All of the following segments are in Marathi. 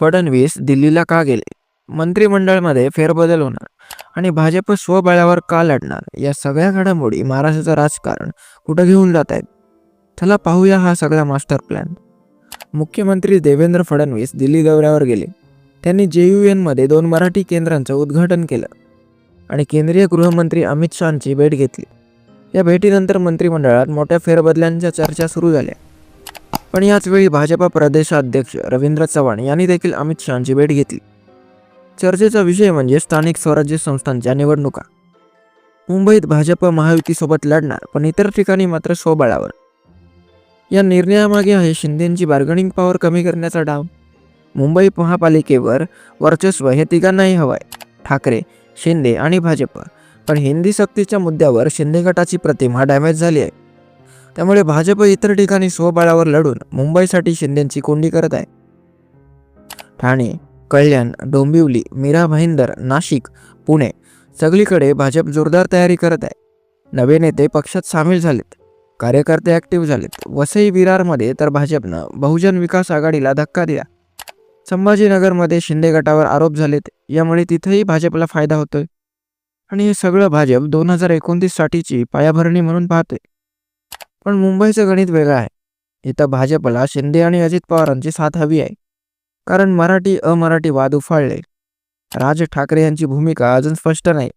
फडणवीस दिल्लीला का गेले? मंत्रिमंडळामध्ये फेरबदल होणार आणि भाजप स्वबळावर का लढणार? या सगळ्या घडामोडी महाराष्ट्राचं राजकारण कुठं घेऊन जात आहेत? चला पाहूया हा सगळा मास्टर प्लॅन. मुख्यमंत्री देवेंद्र फडणवीस दिल्ली दौऱ्यावर गेले. त्यांनी जे यू एनमध्ये दोन मराठी केंद्रांचं उद्घाटन केलं आणि केंद्रीय गृहमंत्री अमित शहाची भेट घेतली. या भेटीनंतर मंत्रिमंडळात मोठ्या फेरबदलांच्या चर्चा सुरू झाल्या. पण याच वेळी भाजपा प्रदेशाध्यक्ष रवींद्र चव्हाण यांनी देखील अमित शहाची भेट घेतली. चर्चेचा विषय म्हणजे स्थानिक स्वराज्य संस्थांच्या निवडणुका. मुंबईत भाजप महायुतीसोबत लढणार पण इतर ठिकाणी मात्र स्वबळावर या निर्णयामागे आहे शिंदेंची बार्गनिंग पॉवर कमी करण्याचा डाव. मुंबई महापालिकेवर वर्चस्व हे तिघांनाही हवंय. ठाकरे शिंदे आणि भाजप. पण हिंदी सक्तीच्या मुद्द्यावर शिंदे गटाची प्रतिमा डॅमेज झाली आहे. त्यामुळे भाजप इतर ठिकाणी स्वबळावर लढून मुंबईसाठी शिंदेची कोंडी करत आहे. ठाणे कल्याण डोंबिवली मीरा भाईंदर नाशिक पुणे सगळीकडे भाजप जोरदार तयारी करत आहे. नवे नेते पक्षात सामील झालेत. कार्यकर्ते ॲक्टिव्ह झालेत. वसई विरारमध्ये तर भाजपनं बहुजन विकास आघाडीला धक्का दिला. संभाजीनगरमध्ये शिंदे गटावर आरोप झालेत. यामुळे तिथेही भाजपला फायदा होतोय. आणि हे सगळं भाजप दोन हजार एकोणतीससाठीची पायाभरणी म्हणून पाहते पण मुंबईचं गणित वेगळं आहे. इथं भाजपला शिंदे आणि अजित पवारांची साथ हवी आहे. कारण मराठी अमराठी वाद उफाळले. राज ठाकरे यांची भूमिका अजून स्पष्ट नाही.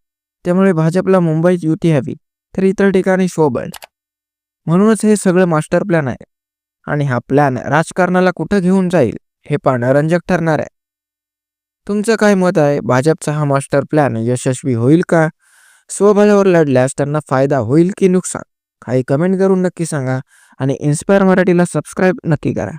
त्यामुळे भाजपला मुंबईत युती हवी तर इतर ठिकाणी शोबळ म्हणूनच हे सगळं मास्टर प्लॅन आहे. आणि हा प्लॅन राजकारणाला कुठं घेऊन जाईल हे पाहणं रंजक ठरणार आहे. तुमचं काय मत आहे? भाजपचा हा मास्टर प्लॅन यशस्वी होईल का? स्वबळावर लढल्यास त्यांना फायदा होईल की नुकसान? काही कमेंट करून नक्की सांगा आणि इन्स्पायर मराठीला सबस्क्राईब नक्की करा.